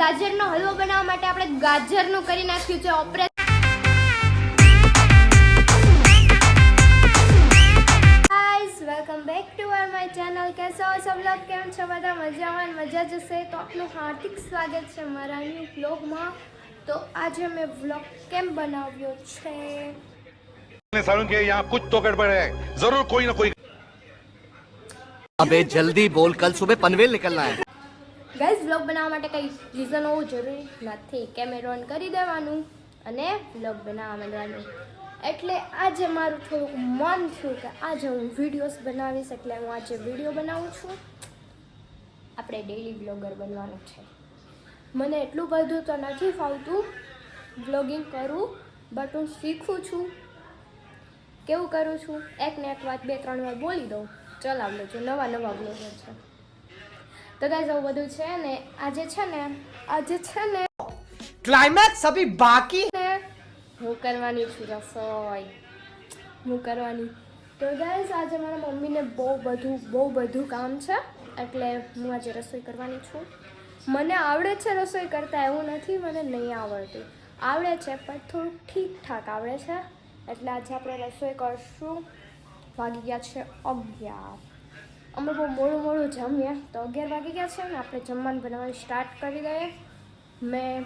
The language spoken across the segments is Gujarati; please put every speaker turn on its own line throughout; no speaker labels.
ગાજરનો હલવો બનાવવા માટે આપણે ગાજરનું કરી નાખ્યું છે. Operation welcome back to R my channel કેસો સબ લોગ કેમ છો? બધા મજામાં મજા જશે? તો આપનું હાર્દિક સ્વાગત છે મારા ન્યૂ તો આજે મેં વ્લોગ કેમ બનાવ્યો છે?
સારું કે યહાં કુછ તો ગડબડ જરૂર કોઈ ના કોઈ
અબે જલ્દી બોલ કલ સુબહ પનવેલ નિકલના હે.
ગાઈઝ વ્લોગ બનાવવા માટે કંઈ રીઝન હોવું જરૂરી નથી. કેમેરો ઓન કરી દેવાનું અને વ્લોગ બનાવવા માંડવાનું. એટલે આજે મારું થોડુંક મન થયું કે આજે હું વિડીયોઝ બનાવીશ, એટલે હું આજે વીડિયો બનાવું છું. આપણે ડેઈલી બ્લોગર બનવાનું છે. મને એટલું બધું તો નથી ફાવતું બ્લોગિંગ કરું બટ હું શીખું છું. કેવું કરું છું? એક ને એક વાત, બે, ત્રણ વાર બોલી દઉં. ચલાવ છું નવા નવા બ્લોગર છે. તો ગાઈઝ આવું બધું છે ને આજે છે ને આજે છે ને
ક્લાઇમેક્સ અભી બાકી?
ને હું કરવાની છું રસોઈ. હું કરવાની. તો ગાઈઝ આજે મારા મમ્મીને બહુ બધું બહુ બધું કામ છે એટલે હું આજે રસોઈ કરવાની છું. મને આવડે છે રસોઈ કરતાં એવું નથી મને નહીં આવડતું. આવડે છે પણ થોડું ઠીકઠાક આવડે છે. એટલે આજે આપણે રસોઈ કરશું. વાગી ગયા છે અગિયાર. અમે બહુ મોડું મોડું જમીએ. તો અગિયાર વાગી ગયા છે ને આપણે જમવાનું બનાવવાનું સ્ટાર્ટ કરી દઈએ. મેં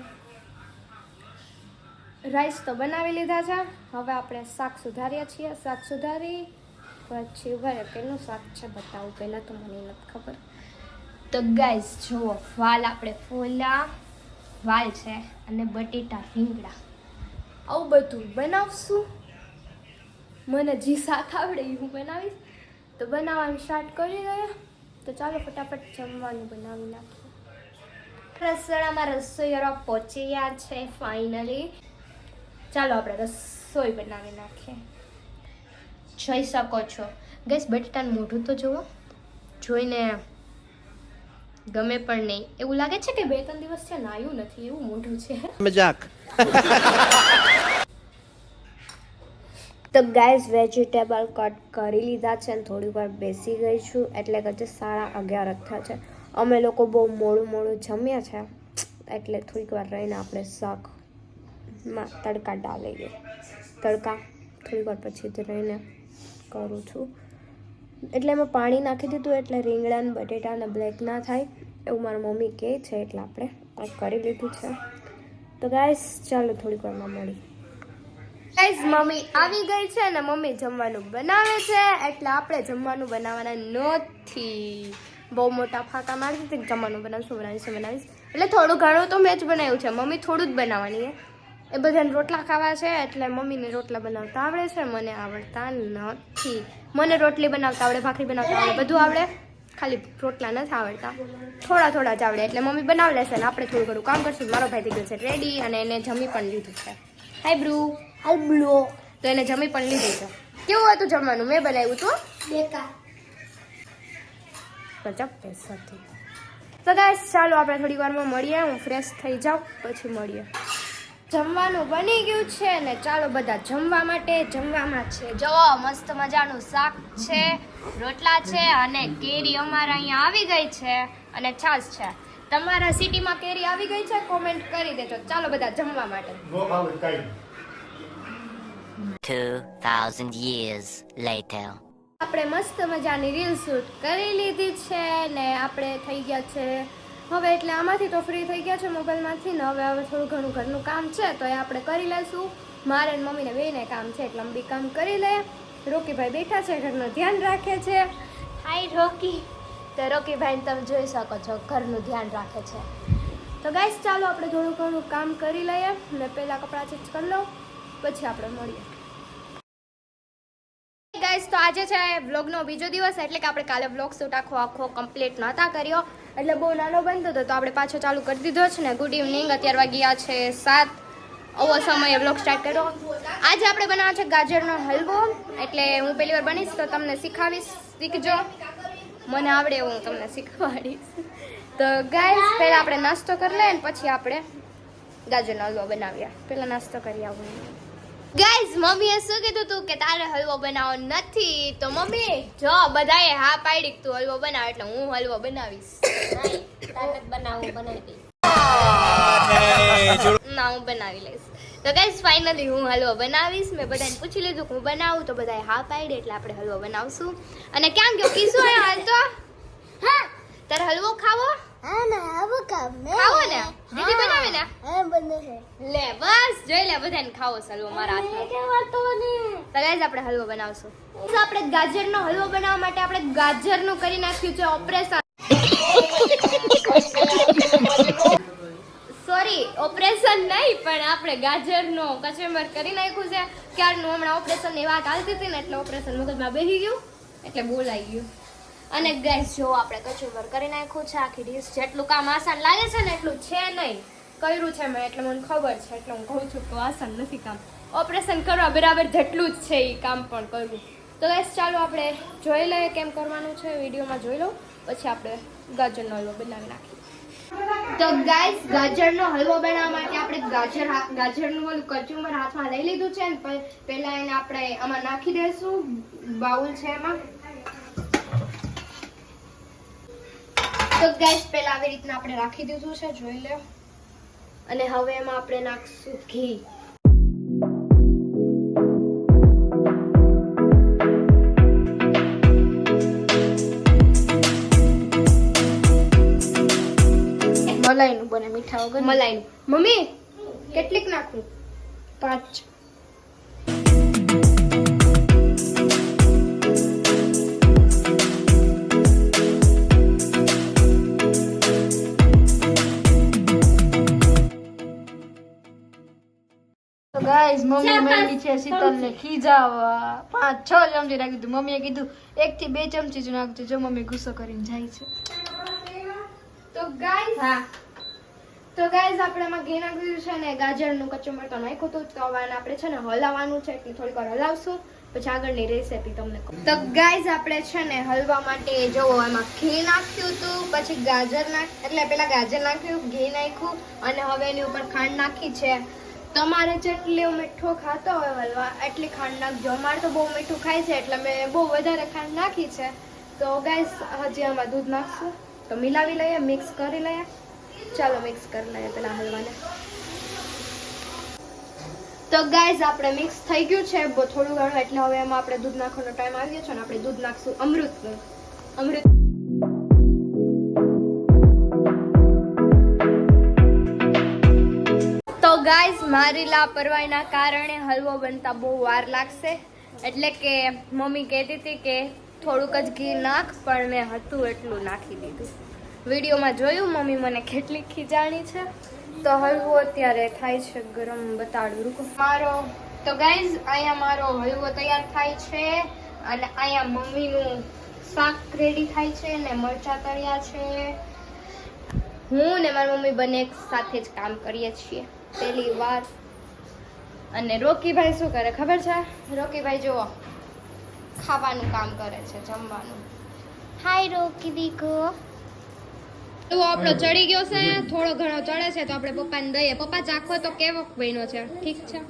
રાઈસ તો બનાવી લીધા છે. હવે આપણે શાક સુધારીએ છીએ. શાક સુધારી, પછી ઊભા કેનું શાક છે બતાવું. પહેલાં તો મને નથી ખબર. તો ગાઈસ જુઓ, વાલ આપણે ફોલા વાલ છે અને બટેટા રીંગણા. આવું બધું બનાવશું. મને જે શાક આવડે એ હું બનાવીશ. તો બનાવવાનું સ્ટાર્ટ કરી દઈએ. તો ચાલો ફટાફટ જમવાનું બનાવી નાખીએ. રસોડામાં રસોઈયારો પહોંચી ગયા છે ફાઈનલી ચાલો આપણે રસોઈ બનાવી નાખીએ. જોઈ શકો છો. ગેસ બટેટાનું મોઢું તો જુઓ. જોઈને ગમે પણ નહીં. એવું લાગે છે કે બે ત્રણ દિવસ છે નાયું નથી, એવું મોઢું છે.
મજાક
તો ગાઈઝ વેજીટેબલ કટ કરી લીધા છે અને થોડી વાર બેસી ગઈ છું. એટલે કે સાડા અગિયાર થયા છે. અમે લોકો બહુ મોડું મોડું જમ્યા છે. એટલે થોડીક વાર રહીને આપણે શાકમાં તડકા ડાલીએ. તડકા થોડીક વાર પછી રહીને કરું છું. એટલે એમાં પાણી નાખી દીધું, એટલે રીંગણા ને બટેટા અને બ્લેક ના થાય એવું મારા મમ્મી કહે છે. એટલે આપણે કરી લીધું છે. તો ગાઈસ ચાલો થોડીક વારમાં મળી ગાઈઝ મમ્મી આવી ગઈ છે ને મમ્મી જમવાનું બનાવે છે. એટલે આપણે જમવાનું બનાવવાના નથી. બહુ મોટા ફાંકા મારી દીધી જમવાનું બનાવીશું બનાવીશું, બનાવીશ. એટલે થોડું ઘણું તો મેં જ બનાવ્યું છે. મમ્મી થોડું જ બનાવવાની છે. એ બધાને રોટલા ખાવા છે, એટલે મમ્મીને રોટલા બનાવતા આવડે છે, મને આવડતા નથી. મને રોટલી બનાવતા આવડે, ભાખરી બનાવતા આવડે, બધું આવડે. ખાલી રોટલા નથી આવડતા. થોડા થોડા જ આવડે, એટલે મમ્મી બનાવી લેશે ને આપણે થોડું ઘણું કામ કરશું. મારો ભાઈ થઈ ગયો છે રેડી અને એને જમી પણ લીધું છે. હાય બ્રુ હાય બ્લો. તો એને જમી પણ લીધું છે. કેવું હતું જમવાનું? મેં બનાવ્યું હતું બેકાર. ગજબ હતી તો ગાઈસ ચાલો આપણે થોડી વારમાં મળીએ. હું ફ્રેશ થઈ જાઉં પછી મળીએ. જમવાનું બની ગયું છે ને ચાલો બધા જમવા માટે જમવામાં છે. જો મસ્ત મજાનું શાક છે રોટલા છે અને કેરી અમારા અહીંયા આવી ગઈ છે અને છાશ છે. તમારા સિટીમાં કેરી આવી ગઈ છે? કોમેન્ટ કરી દેજો. ચાલો બધા જમવા માટે.
2,000 years later.
આપણે મસ્ત મજાની રીલ શૂટ કરી લીધી છે ને આપણે થઈ ગયા છે. હવે એટલે આમાંથી તો ફ્રી થઈ ગયા છે મોબાઈલમાંથી ને હવે હવે થોડું ઘણું ઘરનું કામ છે તો એ આપણે કરી લઈશું. મારે ને મમ્મીને બેને કામ છે એટલે અમે કામ કરી લે. રોકીભાઈ બેઠા છે ઘરનું ધ્યાન રાખે છે. હાય રોકી. તો રોકીભાઈને તમે જોઈ શકો છો ઘરનું ધ્યાન રાખે છે. તો ગાઈસ ચાલો આપણે થોડું ઘણું કામ કરી લઈએ ને પહેલાં કપડાં ચેન્જ કરી લઉં પછી આપણે મળીએ. ગાઈસ તો આજે છે વ્લોગનો બીજો દિવસ એટલે કે આપણે કાલે વ્લોગ શૂટ આખો આખો કમ્પ્લીટ નહોતા કર્યો. એટલે બહુ નાનો બનતો હતો, તો આપણે પાછો ચાલુ કરી દીધો છે ને. ગુડ ઇવનિંગ અત્યારે વાગ્યા છે સાત. આવો સમયે વ્લોગ સ્ટાર્ટ કર્યો. આજે આપણે બનાવવા છે ગાજરનો હલવો. એટલે હું પહેલી વાર બનીશ, તો તમને શીખાવીશ. શીખજો. મને આવડે એવું હું તમને શીખવાડીશ. તો ગાઈસ પહેલાં આપણે નાસ્તો કરી લઈએ ને પછી આપણે ગાજરનો હલવો બનાવીએ. પહેલાં નાસ્તો કરી આવું. ગાઈઝ મમ્મીએ શું કીધું તું કે તારે હલવો બનાવવો નથી? તો મમ્મી જો બધાએ હા પાડી તું હલવો બનાવ એટલે હું હલવો બનાવીશ.
તારે બનાવી દે
હું બનાવી લઈશ. તો ગાઈસ ફાઇનલી હું હલવો બનાવીશ. મેં બધાને પૂછી લીધું કે હું બનાવું તો બધાએ હા પાડી એટલે આપણે હલવો બનાવશું. અને ક્યાં ગયો કીશું હાલ તો હા. તારે હલવો ખાવો? ખાવો ને? દીદી બનાવે ને? લે બસ. જોઈ લે બધાને ખાવો છે હલવો મારા હાથમાં. તો આપણે હલવો બનાવશું. આપણે ગાજરનો હલવો બનાવવા માટે આપણે ગાજરનું કરી નાખ્યું છે ઓપરેશન સોરી ઓપરેશન નહીં પણ આપણે ગાજરનો કચેમર કરી નાખ્યું છે. ક્યારનું હમણાં ઓપરેશનની વાત હાલતી હતી ને એટલે ઓપરેશન મગજમાં બેસી ગયું. એટલે બોલાઈ ગયું. અને ગેસ જો આપણે કચુંબર કરી નાખ્યું છે, આખી ડીશ જેટલું કામ આસાન લાગે છે ને એટલું છે નહીં. કર્યું છે મેં, એટલે મને ખબર છે, એટલે હું કહું છું કે આસાન નથી કામ. ઓપરેશન કરવા બરાબર જેટલું જ છે એ કામ પણ કરવું તો ગેસ ચાલો આપણે જોઈ લઈએ કેમ કરવાનું છે, વિડીયોમાં જોઈ લો પછી આપણે ગાજરનો હલવો બનાવી નાખીએ. તો ગાઈસ ગાજરનો હલવો બનાવવા માટે આપણે ગાજર ગાજરનું ઓલું કચુંબર હાથમાં લઈ લીધું છે ને પહેલા એને આપણે આમાં નાખી દઈશું, બાઉલ છે એમાં. તો ગાઈસ પહેલા આવી રીતના આપણે રાખી દીધું છે જોઈ લે અને હવે એમાં આપણે નાખશું ઘી.
મલાઈનું બને મીઠા વગર
મલાઈનું. મમ્મી કેટલીક નાખું?
પાંચ. તો ગાઈઝ મમ્મી મેંડી છે શીતલને ખીજાવા પાંચ છ ચમચી નાખી દીધું મમ્મીએ કીધું એક થી બે ચમચી જ નાખજો. જો મમ્મી ગુસ્સો કરીને જાય છે.
તો ગાઈસ હા. તો ગાઈસ આપણે એમાં ઘી નાખ્યું છે ને ગાજરનું કચ્ચું તો નાખ્યું હતું. તો હવે આપણે છે ને હલાવવાનું છે એટલે થોડીક વાર હલાવશું. પછી આગળની રેસીપી તમને કહું. તો ગાઈસ આપણે છે ને હલવા માટે જોવો એમાં ઘી નાખ્યું હતું પછી ગાજર નાખ એટલે પેલા ગાજર નાખ્યું ઘી નાખ્યું અને હવે એની ઉપર ખાંડ નાખી છે. તમારે જેટલી મીઠો ખાતો હોય હલવા એટલી ખાંડ નાખજો. અમારે તો બહુ મીઠું ખાય છે, એટલે મેં બહુ વધારે ખાંડ નાખી છે. તો ગાઈસ હજી આમાં દૂધ નાખશું. તો મિલાવી લઈએ મિક્સ કરી લઈએ. ચાલો મિક્સ કરી લઈએ પેલા હલવાને. તો ગાઈઝ આપણે મિક્સ થઈ ગયું છે. થોડું ઘણું, એટલે હવે એમાં આપણે દૂધ નાખવાનો ટાઈમ આવી ગયો છે ને આપણે દૂધ નાખશું અમૃતનું. અમૃત મારી લાપરવાહીના કારણે હલવો બનતા બહુ વાર લાગશે. એટલે કે મમ્મી કહેતી હતી કે થોડુંક જ ઘી નાખ, પણ મેં હતું એટલું નાખી દીધું. વિડીયોમાં જોયું મમ્મી મને કેટલી ખીજાણી છે? તો હલવો અત્યારે થાય છે ગરમ બતાડું, રૂકો. મારો, તો ગાઈઝ અહીંયા મારો હલવો તૈયાર થાય છે અને અહીંયા મમ્મીનું શાક રેડી થાય છે ને મરચાં તળ્યા છે. હું ને મારી મમ્મી બંને એક સાથે જ કામ કરીએ છીએ. પહેલી વાર. અને રોકીભાઈ શું કરે? ખબર છે? રોકીભાઈ જુઓ ખાવાનું કામ કરે છે જમવાનું. હાય રોકી દીકો તું આપણો ચડી ગયો છે. થોડો ઘણો ચડે છે તો આપણે પપ્પાને દઈએ. પપ્પા ચાખો તો કેવો બન્યો છે? ઠીક છે?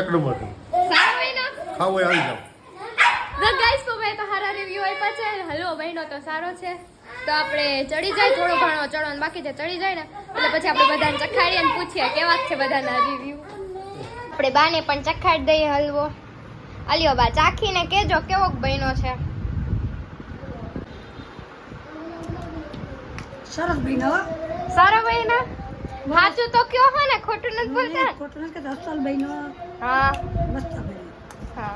એક નંબર. ખાવો આવી જાવ
તો ગાઈસ તો મેં તો સારા રિવ્યુ આપ્યા છે હલવો બન્યો તો સારો છે. તો આપણે ચડી જાય થોડો ઘણો ચડવાનું બાકી છે ચડી જાય ને એટલે પછી આપણે બધાને ચખાડીએ અને પૂછીએ કેવા છે બધાના રિવ્યુ આપણે બાને પણ ચખાડી દઈએ હલવો. અલ્યો બા ચાખીને કેજો કેવો બન્યો છે.
સરસ બન્યો
સારો બન્યો? સાચું તો કયો હો ને ખોટું નથી બોલતા?
ખોટું નથી કે અસલ બન્યો
હા.
મસ્ત
હા.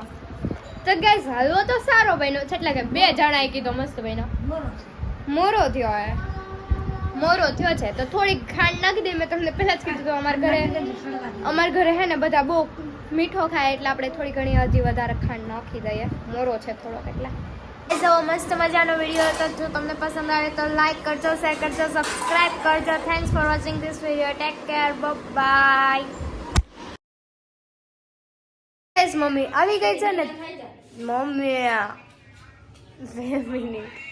તો ગાઈસ હલવો તો સારો બન્યો છે એટલે કે બે જણાએ કીધો મસ્ત બન્યો. મોરો થયો હે. મોરો થયો છે તો થોડીક ખાંડ નાખી દે મેં તમને પહેલા જ કીધું હતું અમારા ઘરે. અમારા ઘરે હે ને બધા બહુ મીઠો ખાય એટલે આપણે થોડી ઘણી હજી વધારે ખાંડ નાખી દઈએ. મોરો છે થોડોક એટલે. જો મસ્ત મજાનો વીડિયો હતો જો તમને પસંદ આવે તો લાઈક કરજો શેર કરજો સબસ્ક્રાઈબ કરજો. Thanks for watching this video take care bye mummy આવી ગઈ છે ને? મમ્મી બે મિનિટ.